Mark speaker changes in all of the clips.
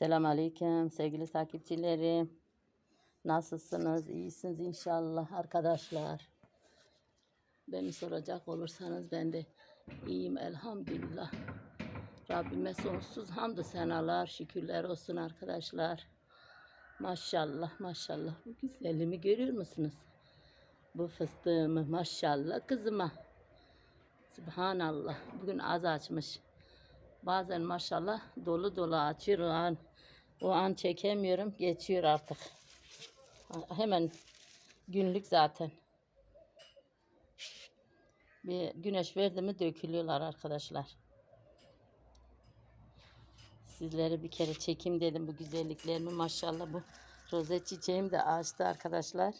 Speaker 1: Selam aleyküm sevgili takipçilerim. Nasılsınız? İyisiniz inşallah arkadaşlar. Beni soracak olursanız ben de iyiyim elhamdülillah. Rabbime sonsuz hamdü senalar, şükürler olsun arkadaşlar. Maşallah maşallah. Bu güzelliğimi görüyor musunuz? Bu fıstığımı maşallah kızıma. Subhanallah. Bugün az açmış. Bazen maşallah dolu dolu açıyor o an. O an çekemiyorum. Geçiyor artık. Hemen günlük zaten. Bir güneş verdi mi dökülüyorlar arkadaşlar. Sizlere bir kere çekim dedim bu güzelliklerimi. Maşallah bu rozet çiçeğim de açtı arkadaşlar.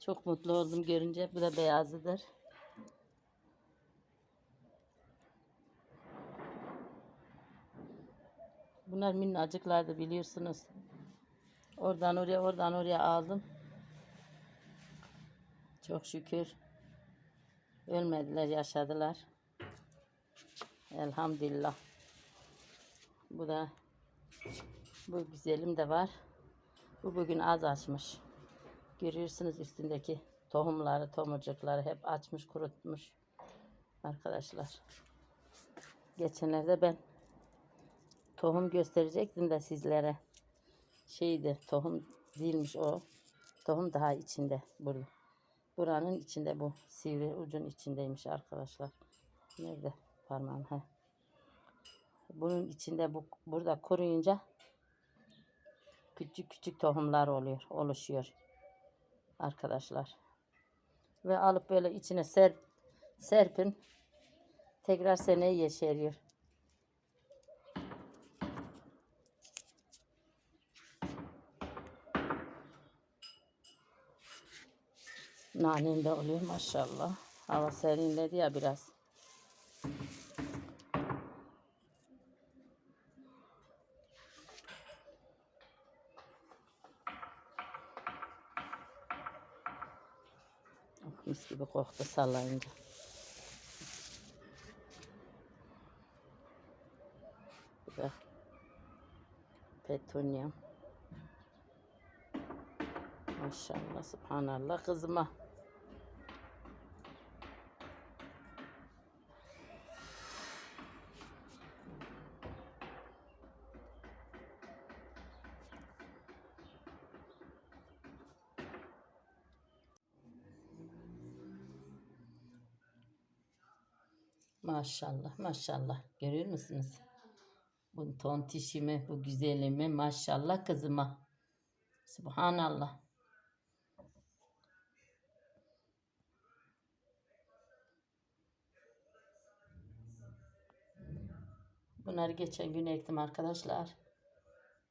Speaker 1: Çok mutlu oldum görünce. Bu da beyazıdır. Bunlar minnacıklardı biliyorsunuz. Oradan oraya oradan oraya aldım. Çok şükür. Ölmediler yaşadılar. Elhamdülillah. Bu da bu güzelim de var. Bu bugün az açmış. Görüyorsunuz üstündeki tohumları, tomurcukları hep açmış, kurutmuş. Arkadaşlar. Geçenlerde ben tohum gösterecektim de sizlere. Şeydi, tohum değilmiş o. Tohum daha içinde burada. Buranın içinde bu. Sivri ucun içindeymiş arkadaşlar. Nerede parmağım? Heh. Bunun içinde bu burada kuruyunca küçük küçük tohumlar oluyor, oluşuyor arkadaşlar. Ve alıp böyle içine serp, serpin. Tekrar seneye yeşeriyor. Nanem de oluyor maşallah. Hava serinledi ya biraz. Oh, mis gibi koktu sallayınca. Petunium. Maşallah, subhanallah kızıma. Maşallah, maşallah. Görüyor musunuz? Bu tontişimi, bu güzelimi maşallah kızıma. Subhanallah. Bunları geçen gün ektim arkadaşlar.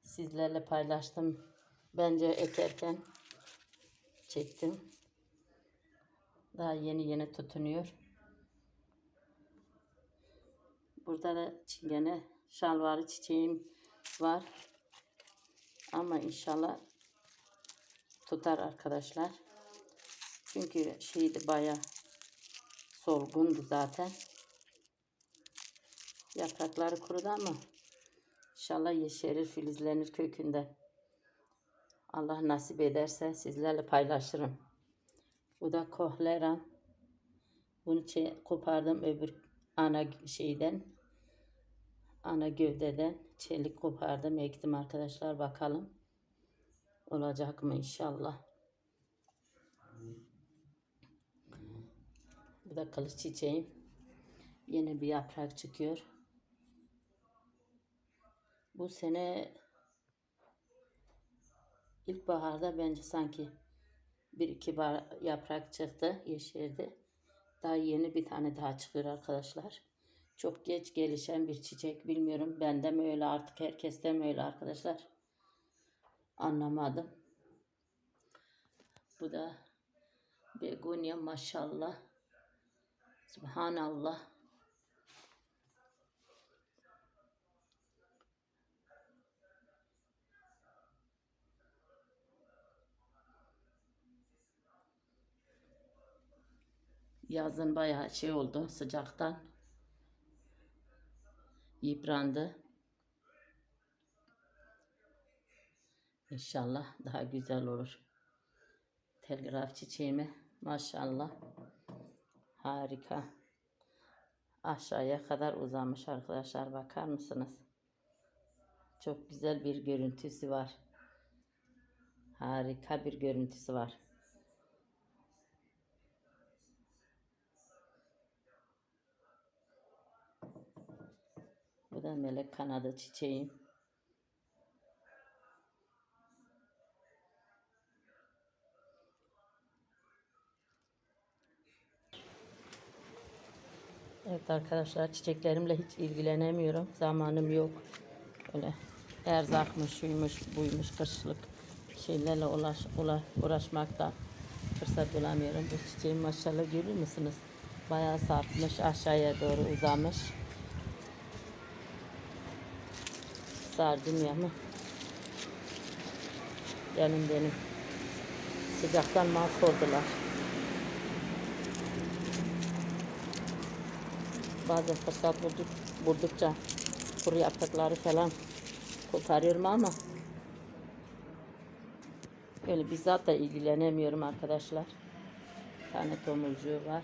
Speaker 1: Sizlerle paylaştım. Bence ekerken çektim. Daha yeni yeni tutunuyor. Burada da çingene şalvarı çiçeğim var. Ama inşallah tutar arkadaşlar. Çünkü şeydi baya solgundu zaten. Yaprakları kurudu ama inşallah yeşerir, filizlenir kökünde. Allah nasip ederse sizlerle paylaşırım. Bu da kohleram. Bunu kopardım öbür ana şeyden. Ana gövdeden çelik kopardım, ektim arkadaşlar. Bakalım olacak mı inşallah. Bu da kılıç çiçeğim. Yeni bir yaprak çıkıyor. Bu sene ilkbaharda bence sanki bir iki yaprak çıktı, yeşerdi. Daha yeni bir tane daha çıkıyor arkadaşlar. Çok geç gelişen bir çiçek bilmiyorum. Bende mi öyle artık herkeste mi öyle arkadaşlar? Anlamadım. Bu da begonya maşallah. Subhanallah. Yazın bayağı şey oldu sıcaktan yıprandı. İnşallah daha güzel olur. Telgraf çiçeğimi maşallah harika. Aşağıya kadar uzamış arkadaşlar bakar mısınız? Çok güzel bir görüntüsü var. Harika bir görüntüsü var. Da melek kanadı çiçeğim. Evet arkadaşlar çiçeklerimle hiç ilgilenemiyorum. Zamanım yok. Öyle erzakmış, şuymuş, buymuş, kışlık şeylerle ulaş, ula, uğraşmakta fırsat bulamıyorum. Bu çiçeğim maşallah görür müsünüz? Bayağı sarkmış, aşağıya doğru uzamış. Sardım ya mı? Canım benim. Sıcaktan mahvoldular. Bazen fırsat bulduk, buldukça kuru yaprakları falan koparıyorum ama öyle bizzat da ilgilenemiyorum arkadaşlar. Bir tane tomurcuğu var.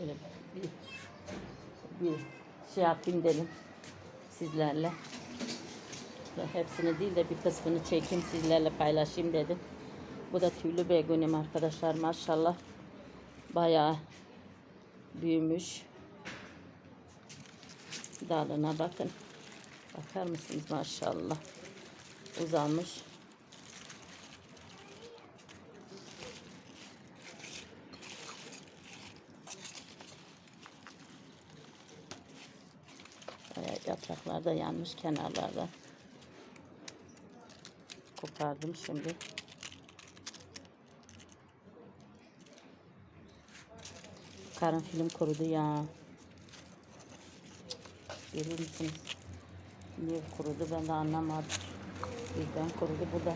Speaker 1: Öyle bir, bir şey yapayım dedim sizlerle. Hepsini değil de bir kısmını çekeyim sizlerle paylaşayım dedim. Bu da tüylü begonim arkadaşlar maşallah. Bayağı büyümüş. Dalına bakın. Bakar mısınız maşallah. Uzamış. Bayağı yapraklar da yanmış kenarlarda. Kopardım şimdi. Karanfilim kurudu ya. Görüyor musunuz? Niye kurudu ben de anlamadım. Birden kurudu. Bu da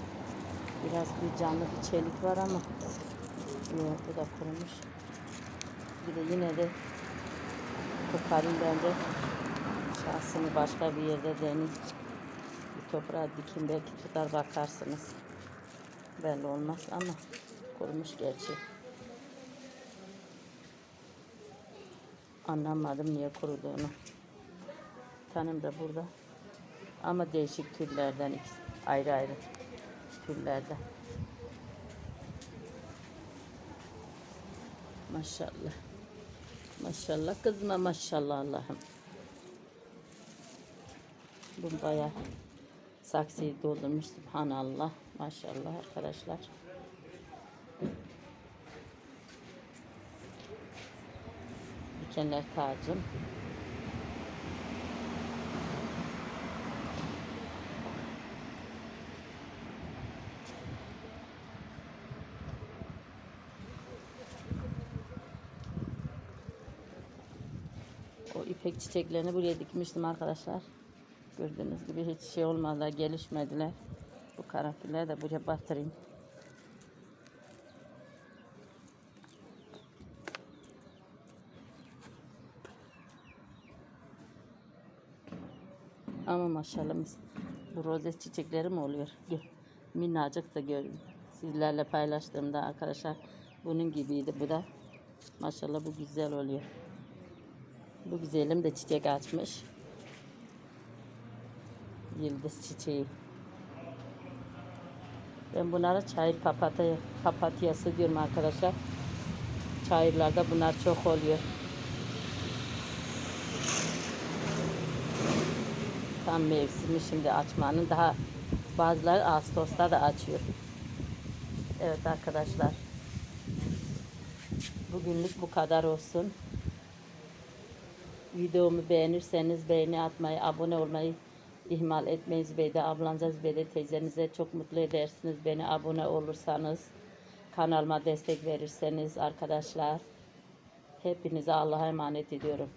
Speaker 1: biraz bir canlı bir çelik var ama yok bu da kurumuş. Bir de yine de koparayım bence. Şahsını başka bir yerde deneyim. Bir toprağa dikin belki tutar bakarsınız. Belli olmaz ama kurumuş gerçi. Anlamadım niye kuruduğunu. Bir tanem de burada. Ama değişik türlerden. Ayrı ayrı türlerden. Maşallah. Maşallah kızıma maşallah Allah'ım. Bu bayağı saksıyı doldurmuş. Subhanallah. Maşallah arkadaşlar. Dikenler tacım. O ipek çiçeklerini buraya dikmiştim arkadaşlar. Gördüğünüz gibi hiç şey olmadılar, gelişmediler. Bu karanfiller de buraya batırayım. Ama maşallah bu rozet çiçekleri mi oluyor? Minnacık da görün. Sizlerle paylaştığımda arkadaşlar bunun gibiydi. Bu da maşallah bu güzel oluyor. Bu güzelim de çiçek açmış. Yıldız çiçeği. Ben bunlara çayır papatya, papatyası diyorum arkadaşlar. Çayırlarda bunlar çok oluyor. Tam mevsimi şimdi açmanın daha bazıları Ağustos'ta da açıyor. Evet arkadaşlar. Bugünlük bu kadar olsun. Videomu beğenirseniz beğeni atmayı, abone olmayı ihmal etmeyin. Zübeyde ablanıza, Zübeyde teyzenize çok mutlu edersiniz. Beni abone olursanız, kanalıma destek verirseniz arkadaşlar. Hepinize Allah'a emanet ediyorum.